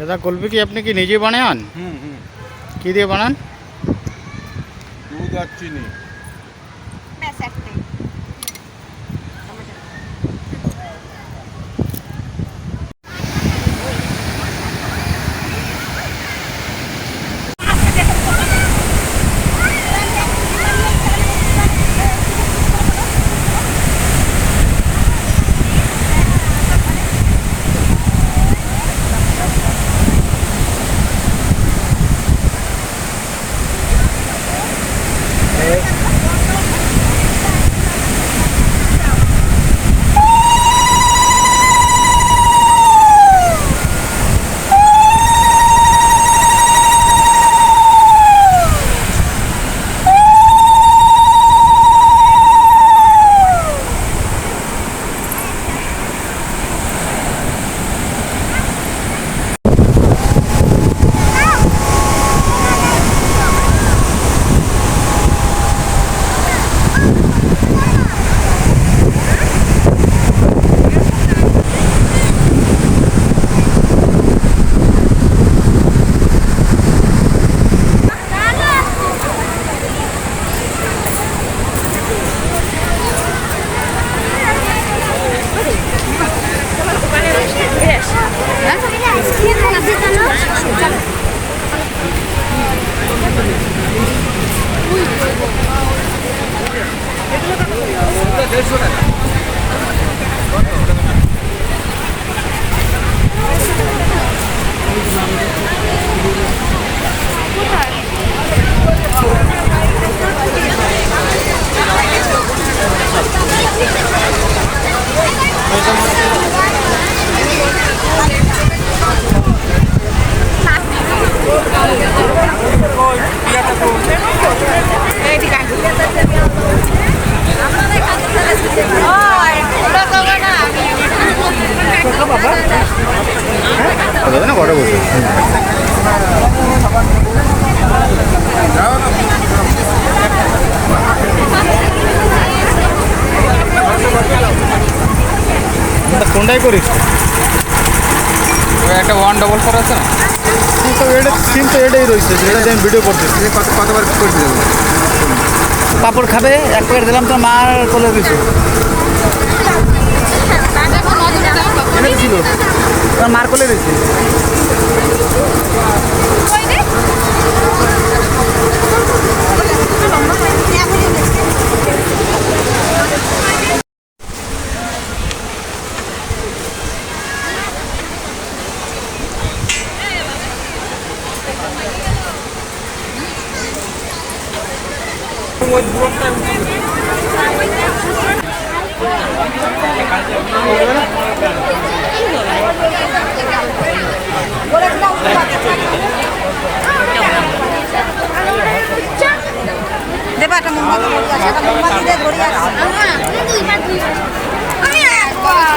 দাদা কলপি কি আপনি কি নিজে বানান? হুম হুম। কি দিয়ে বানান? দুধ আর চিনি। না কটা বসে কোনটাই একটা ওয়ান ডবল ফোর আছে না? সিম তো এটা সিম তো এটাই রয়েছে যেটা দিয়ে আমি ভিডিও করতেছি। কত কতবার করে পাপড় খাবে এক প্যাকেট দিলাম তো মার চলে গেছে ছিল। মার কোলে দিছে দেবা একটা মোমবাতি ধরিয়ে আছে একটা মোমবাতি দিয়ে ধরিয়ে আছে। আমি একবার।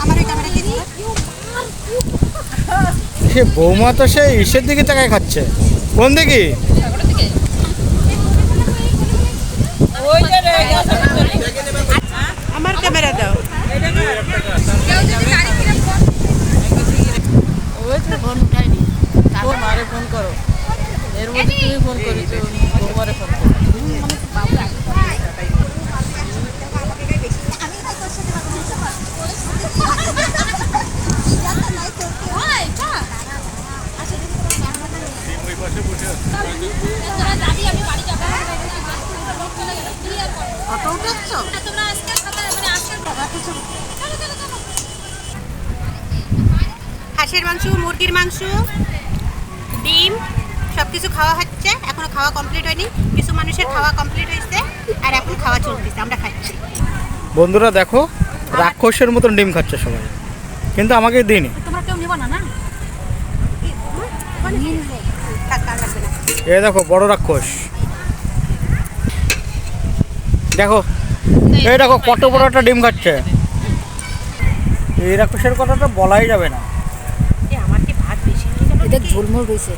আমার এই ক্যামেরা দিয়ে সে বৌমা তো সে ইসের দিকে তাকায় খাচ্ছে। কোন দিকে? আমার ক্যামেরা দাও। ওই তো ফোন উঠায়নি। ফোন মারে ফোন করো। এর মধ্যে তুমি ফোন করেছ বৌমারে ফোন করো। হাঁসের মাংস মুরগির মাংস ডিম সব কিছু খাওয়া হচ্ছে। এখনও খাওয়া কমপ্লিট হয়নি। কিছু মানুষের খাওয়া কমপ্লিট হয়েছে আর এখন খাওয়া চলতেছে। আমরা খাচ্ছি। বন্ধুরা দেখো রাক্ষসের মতন ডিম খাচ্ছে সবাই। কিন্তু আমাকে দিইনি। তোমরা কেউ নিব না না থাক, না। এ দেখো বড় রাক্ষস। দেখো এই দেখো কত বড় একটা ডিম খাচ্ছে। এই রাক্ষসের কথাটা বলাই যাবে না। এ, আমার কি ভাত বেশি গেল এটা নাকি? ঝোলমোল রয়েছে